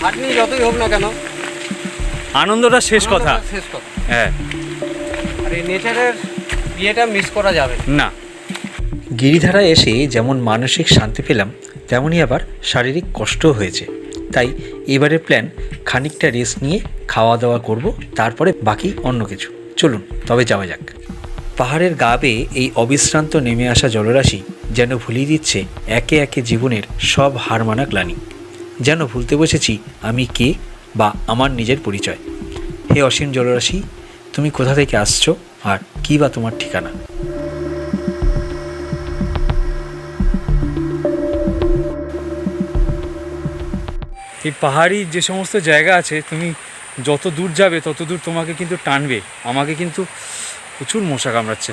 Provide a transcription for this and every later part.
খাটনি যতই হোক না কেন আনন্দটা শেষ কথা। শেষ কথা। হ্যাঁ। আর এই নেচারের ইয়েটা মিস করা যাবে না। গিরিধারা এসে যেমন মানসিক শান্তি পেলাম তেমনই আবার শারীরিক কষ্টও হয়েছে। তাই এবারের প্ল্যান খানিকটা রেস্ট নিয়ে খাওয়া দাওয়া করব তারপরে বাকি অন্য কিছু। চলুন তবে যাওয়া যাক। পাহাড়ের গা বেয়ে এই অবিশ্রান্ত নেমে আসা জলরাশি যেন ভুলিয়ে দিচ্ছে একে একে জীবনের সব হার মানা গ্লানি যেন ভুলতে বসেছি, আমি কে বা আমার নিজের পরিচয়। হে অসীম জলরাশি, তুমি কোথা থেকে আসছো আর কী বা তোমার ঠিকানা? এই পাহাড়ি যে সমস্ত জায়গা আছে, তুমি যত দূর যাবে, তত দূর তোমাকে কিন্তু টানবে। আমাকে কিন্তু প্রচুর মশা কামড়াচ্ছে।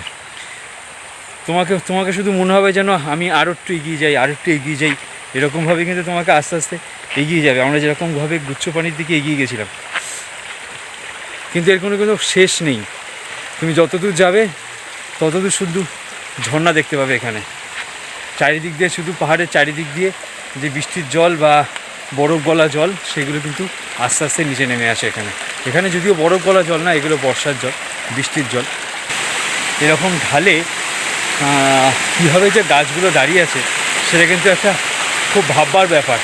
তোমাকে তোমাকে শুধু মনে হবে যেন আমি আরও একটু এগিয়ে যাই আরও একটু এগিয়ে যাই। এরকমভাবে কিন্তু তোমাকে আস্তে আস্তে এগিয়ে যাবে। আমরা যেরকমভাবে গুচ্ছ পানির দিকে এগিয়ে গেছিলাম। কিন্তু এর কোনো কোনো শেষ নেই। তুমি যতদূর যাবে, ততদূর শুধু ঝর্ণা দেখতে পাবে এখানে। চারিদিক দিয়ে শুধু পাহাড়ের চারিদিক দিয়ে যে বৃষ্টির জল বা বরফ গলা জল, সেগুলো কিন্তু আস্তে আস্তে নিচে নেমে আসে এখানে। এখানে যদিও বরফ গলা জল না, এগুলো বর্ষার জল, বৃষ্টির জল। এরকম ঢালে কীভাবে যে গাছগুলো দাঁড়িয়ে আছে, সেটা কিন্তু একটা খুব ভাববার ব্যাপার।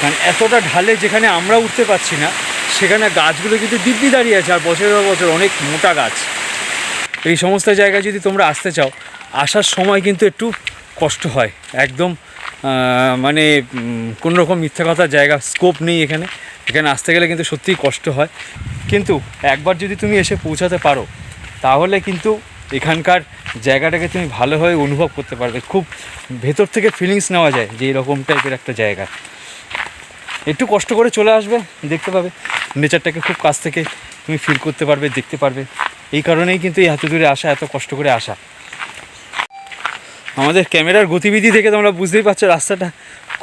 কারণ এতটা ঢালে যেখানে আমরা উঠতে পারছি না, সেখানে গাছগুলো কিন্তু দিব্যি দাঁড়িয়ে আছে আর বছরের বছর অনেক মোটা গাছ। এই সমস্ত জায়গায় যদি তোমরা আসতে চাও, আসার সময় কিন্তু একটু কষ্ট হয়। একদম মানে কোনো রকম মিথ্যা কথার জায়গা স্কোপ নেই এখানে। এখানে আসতে গেলে কিন্তু সত্যিই কষ্ট হয়। কিন্তু একবার যদি তুমি এসে পৌঁছাতে পারো, তাহলে কিন্তু এখানকার জায়গাটাকে তুমি ভালোভাবে অনুভব করতে পারবে। খুব ভেতর থেকে ফিলিংস নেওয়া যায় যে এরকম টাইপের একটা জায়গা। একটু কষ্ট করে চলে আসবে, দেখতে পাবে। নেচারটাকে খুব কাছ থেকে তুমি ফিল করতে পারবে, দেখতে পারবে। এই কারণেই কিন্তু এই এত দূরে আসা, এত কষ্ট করে আসা। আমাদের ক্যামেরার গতিবিধি থেকে তোমরা বুঝতেই পারছ রাস্তাটা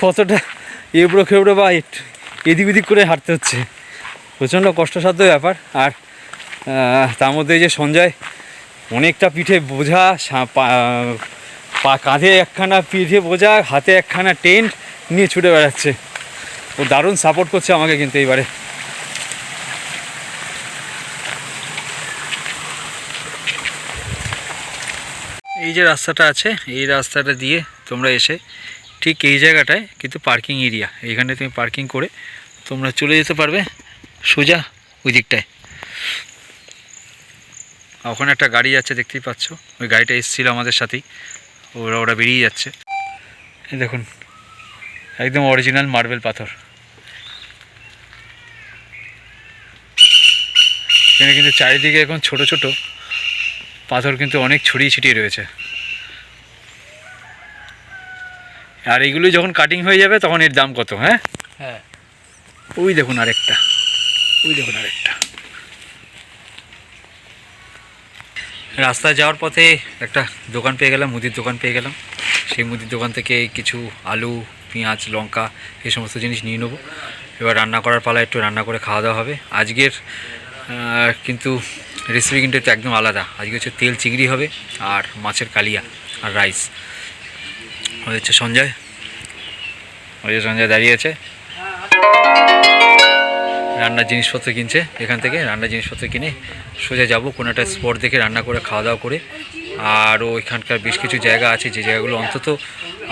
কতটা এবড়ো খেবড়ো বা এদিক ওদিক করে হাঁটতে হচ্ছে। প্রচণ্ড কষ্টসাধ্য ব্যাপার। আর তার মধ্যে যে সঞ্জয়, অনেকটা পিঠে বোঝা পা কাঁধে একখানা পিঠে বোঝা, হাতে একখানা টেন্ট নিয়ে ছুটে বেড়াচ্ছে। ও দারুণ সাপোর্ট করছে আমাকে কিন্তু এইবারে। এই যে রাস্তাটা আছে, এই রাস্তাটা দিয়ে তোমরা এসে ঠিক এই জায়গাটায় কিন্তু পার্কিং এরিয়া এইখানে তুমি পার্কিং করে তোমরা চলে যেতে পারবে সোজা ওই দিকটায়। ওখানে একটা গাড়ি যাচ্ছে দেখতেই পাচ্ছ। ওই গাড়িটা এসেছিল আমাদের সাথেই। ওরা ওরা বেরিয়ে যাচ্ছে। দেখুন, একদম অরিজিনাল মার্বেল পাথর। এখানে কিন্তু চারিদিকে এখন ছোট ছোট পাথর কিন্তু অনেক ছড়িয়ে ছিটিয়ে রয়েছে। আর এইগুলো যখন কাটিং হয়ে যাবে তখন এর দাম কত হ্যাঁ? হ্যাঁ। ওই দেখুন আরেকটা। ওই দেখুন আরেকটা। রাস্তায় যাওয়ার পথে একটা দোকান পেয়ে গেলাম মুদির দোকান পেয়ে গেলাম। সেই মুদির দোকান থেকে কিছু আলু পেঁয়াজ লঙ্কা এই সমস্ত জিনিস নিয়ে নেব। এবার রান্না করার পালা একটু রান্না করে খাওয়া দাওয়া হবে। আজকের কিন্তু রেসিপি কিন্তু একটু একদম আলাদা। আজকে হচ্ছে তেল চিংড়ি হবে আর মাছের কালিয়া আর রাইস ওই হচ্ছে সঞ্জয়। ওই যে সঞ্জয় দাঁড়িয়ে আছে। রান্নার জিনিসপত্র কিনছে, এখান থেকে রান্নার জিনিসপত্র কিনে সোজা যাব, কোনো একটা স্পট দেখে রান্না করে খাওয়া দাওয়া করে। আরও এখানকার বেশ কিছু জায়গা আছে, যে জায়গাগুলো অন্তত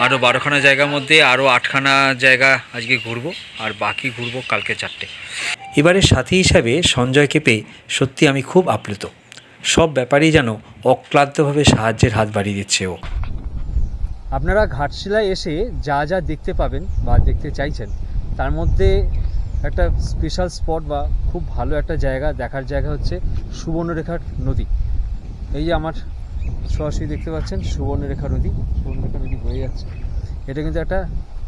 আরও বারোখানা জায়গার মধ্যে আরও আটখানা জায়গা আজকে ঘুরবো, আর বাকি ঘুরবো কালকে চারটে। এবারের সাথী হিসাবে সঞ্জয়কে পেয়ে সত্যি আমি খুব আপ্লুত। সব ব্যাপারেই যেন অক্লান্তভাবে সাহায্যের হাত বাড়িয়ে দিচ্ছে ও। আপনারা ঘাটশিলায় এসে যা যা দেখতে পাবেন বা দেখতে চাইছেন, তার মধ্যে একটা স্পেশাল স্পট বা খুব ভালো একটা জায়গা দেখার জায়গা হচ্ছে সুবর্ণরেখার নদী। এই যে আমার সরাসরি দেখতে পাচ্ছেন সুবর্ণরেখা নদী সুবর্ণরেখা নদী বয়ে যাচ্ছে। এটা কিন্তু একটা,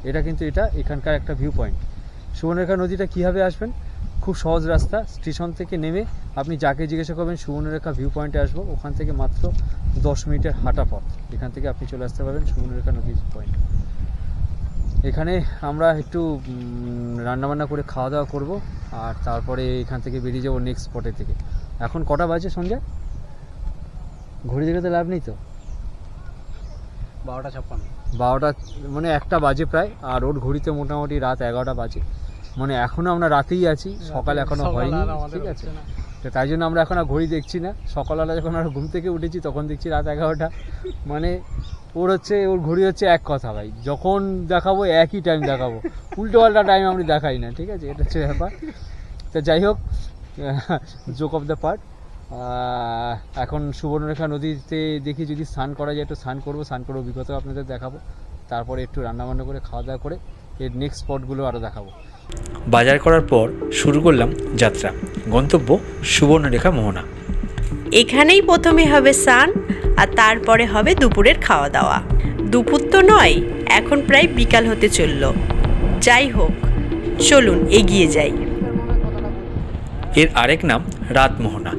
এটা কিন্তু এটা এখানকার একটা ভিউ পয়েন্ট সুবর্ণরেখা নদীটা কীভাবে আসবেন? খুব সহজ রাস্তা স্টেশন থেকে নেমে আপনি যাকে জিজ্ঞাসা করবেন সুবর্ণরেখা ভিউ পয়েন্টে আসব, ওখান থেকে মাত্র দশ মিনিটের হাঁটা পথ। এখান থেকে আপনি চলে আসতে পারবেন সুবর্ণরেখা নদীর পয়েন্ট এখানে আমরা একটু রান্নাবান্না করে খাওয়া দাওয়া করব আর তারপরে এখান থেকে বেরিয়ে যাব নেক্সট স্পটের থেকে এখন কটা বাজে সঞ্জয় ঘড়ি দেখে তো লাভ নেই তো? বারোটা ছাপ্পান্ন। বারোটা মানে একটা বাজে প্রায় আর ওর ঘড়িতে মোটামুটি রাত এগারোটা বাজে। মানে এখনও আমরা রাতেই আছি সকাল এখনও হয়নি ঠিক আছে? তো তাই জন্য আমরা এখন আর ঘড়ি দেখছি না। সকালবেলা যখন আমরা ঘুম থেকে উঠেছি, তখন দেখছি রাত এগারোটা। মানে ওর হচ্ছে, ওর ঘড়ি হচ্ছে এক কথা ভাই। যখন দেখাবো একই টাইম দেখাবো। উল্টো পাল্টা টাইম আমি দেখাই না, ঠিক আছে? এটা হচ্ছে ব্যাপার। তো যাই হোক জোক অফ দ্য পার্ট এখন সুবর্ণরেখা নদীতে দেখি যদি স্নান করা যায়, একটু স্নান করব। স্নান করে অভিজ্ঞতা আপনাদের দেখাবো। তারপরে একটু রান্নাবান্না করে খাওয়া দাওয়া করে, এর নেক্সট স্পটগুলো আরও দেখাবো। বাজার করার পর শুরু করলাম যাত্রা। গন্তব্য সুবর্ণরেখা মোহনা। এখানেই প্রথমে হবে স্নান আর তারপরে হবে দুপুরের খাওয়া দাওয়া দুপুর তো নয় এখন প্রায় বিকাল হতে চলল। যাই হোক চলুন এগিয়ে যাই। এর আরেক নাম রাত মোহনা।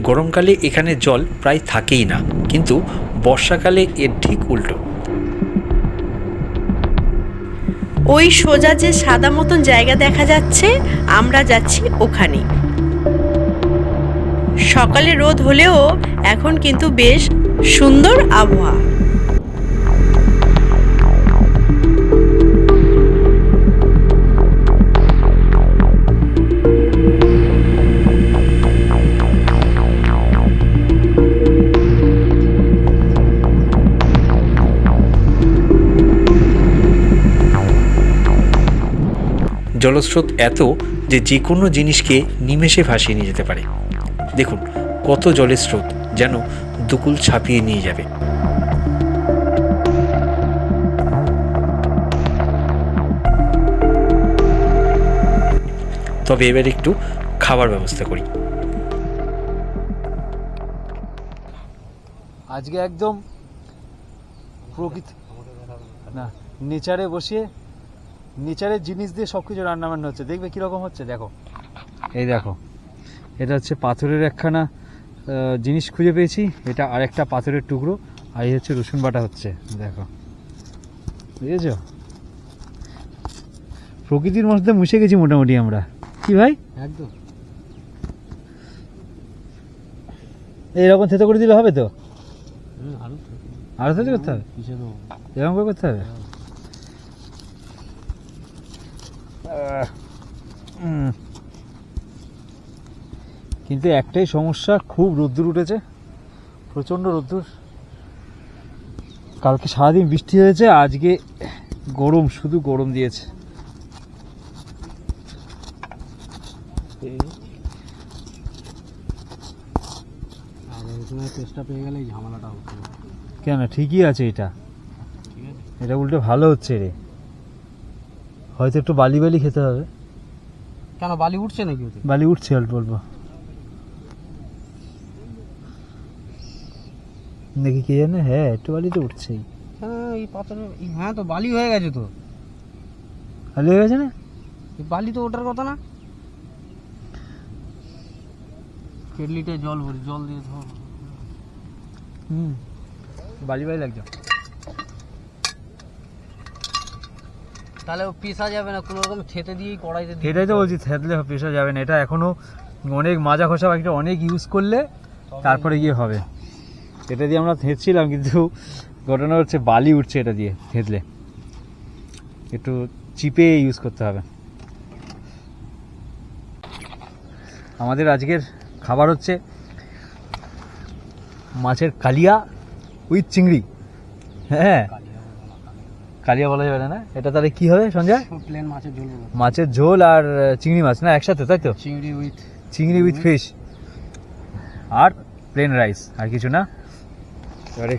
গরমকালে এখানে জল প্রায় থাকেই না কিন্তু বর্ষাকালে এর ঠিক উল্টো। ওই সোজা যে সাদা মতন জায়গা দেখা যাচ্ছে, আমরা যাচ্ছি ওখানে। সকালে রোদ হলেও এখন কিন্তু বেশ সুন্দর আবহাওয়া। জলস্রোত এত যে যে কোনো জিনিসকে নিমেষে ভাসিয়ে নিয়ে যেতে পারে। দেখুন, কত জলের স্রোত যেন দুকুল ছাপিয়ে নিয়ে যাবে। তবে এবার একটু খাবার ব্যবস্থা করি। আজকে একদম প্রকৃতি না, নেচারে বসিয়ে নেচারের জিনিস দিয়ে সব কিছু রান্নাবান্না হচ্ছে। দেখবে কীরকম হচ্ছে? দেখো। এই দেখো। এটা হচ্ছে পাথরের একখানা জিনিস খুঁজে পেয়েছি। এটা আরেকটা পাথরের টুকরো। আর এই হচ্ছে রসুন বাটা হচ্ছে। দেখো। বুঝেছ? প্রকৃতির মধ্যে মুছে গেছি মোটামুটি আমরা। কি ভাই? একদম। এইরকম থেতো করে দিলে হবে তো? আরও আরও থেতো করতে হবে? এরকম করে করতে হবে? কিন্তু একটাই সমস্যা খুব রোদ্দুর উঠেছে প্রচণ্ড রোদ্দুর। কালকে সারাদিন বৃষ্টি হয়েছে আজকে গরম শুধু গরম দিয়েছে। টেস্টটা পেয়ে গেলে ঝামেলাটা হচ্ছে কেন? ঠিকই আছে এটা। এটা উল্টে ভালো হচ্ছে রে। হয়তো একটু বালি বালি খেতে হবে। কেন বালি উঠছে নাকি ওতে? বালি উঠছে অল্প অল্প। দেখি কে জানে হ্যাঁ একটু বালি তো উঠছেই। হ্যাঁ এই পাথরের হ্যাঁ তো বালি হয়ে গেছে তো। বালি হয়ে গেছে না? এই বালি তো ওঠার কথা না। কেটলিতে জল ভরি জল দিয়ে ধর। হুম। বালি বালি লাগছে। তাহলে ও পিসা যাবে না কোনো রকম খেতে দিয়েই কড়াইতে এটাই তো বলছি থেতলে পেশা যাবে না এটা এখনও অনেক মাজা খসা বাকিটা অনেক ইউজ করলে তারপরে গিয়ে হবে। এটা দিয়ে আমরা থেঁতছিলাম কিন্তু ঘটনা হচ্ছে বালি উঠছে এটা দিয়ে থেতলে। একটু চিপে ইউজ করতে হবে। আমাদের আজকের খাবার হচ্ছে মাছের কালিয়া উইথ চিংড়ি। হ্যাঁ। কালিয়া বলা যাবে না এটা তাহলে কি হবে সঞ্জয়? প্লেন মাছের ঝোল মাছের ঝোল আর চিংড়ি মাছ না একসাথে তাই তো? চিংড়ি উইথ চিংড়ি উইথ ফিশ আর প্লেন রাইস আর কিছু না? এবারে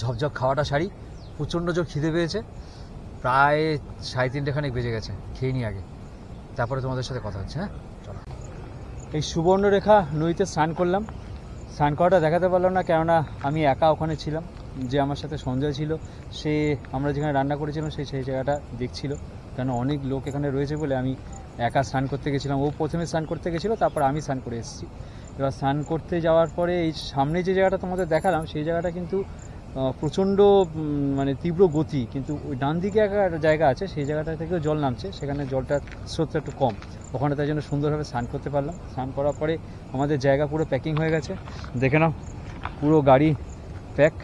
ঝপঝপ খাওয়াটা সারি প্রচণ্ড জোর খিদে পেয়েছে প্রায় সাড়ে তিনটে খানেক বেজে গেছে খেয়ে নি আগে। তারপরে তোমাদের সাথে কথা হচ্ছে হ্যাঁ? চলো। এই সুবর্ণরেখা নদীতে স্নান করলাম। স্নান করাটা দেখাতে পারলাম না কেননা আমি একা ওখানে ছিলাম। যে আমার সাথে সঞ্জয় ছিল, সে আমরা যেখানে রান্না করেছিলাম সেই সেই জায়গাটা দেখছিল। কেন অনেক লোক এখানে রয়েছে বলে আমি একা স্নান করতে গেছিলাম। ও প্রথমে স্নান করতে গেছিল, তারপর আমি স্নান করে এসেছি। এবার স্নান করতে যাওয়ার পরে এই সামনে যে জায়গাটা তোমাদের দেখালাম, সেই জায়গাটা কিন্তু প্রচণ্ড মানে তীব্র গতি। কিন্তু ওই ডান দিকে একটা জায়গা আছে, সেই জায়গাটা থেকেও জল নামছে। সেখানে জলটার স্রোতটা একটু কম। ওখানে তাই জন্য সুন্দরভাবে স্নান করতে পারলাম। স্নান করার পরে আমাদের জায়গা পুরো প্যাকিং হয়ে গেছে। দেখে নাও, পুরো গাড়ি প্যাক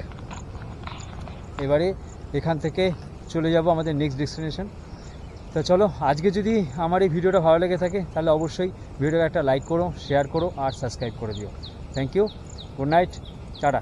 এবারে এখান থেকে চলে যাব আমাদের নেক্সট ডেস্টিনেশন তো চলো, আজকে যদি আমার এই ভিডিওটা ভালো লেগে থাকে, তাহলে অবশ্যই ভিডিওটা একটা লাইক করো শেয়ার করো, আর সাবস্ক্রাইব করে দিও। Thank you good night tata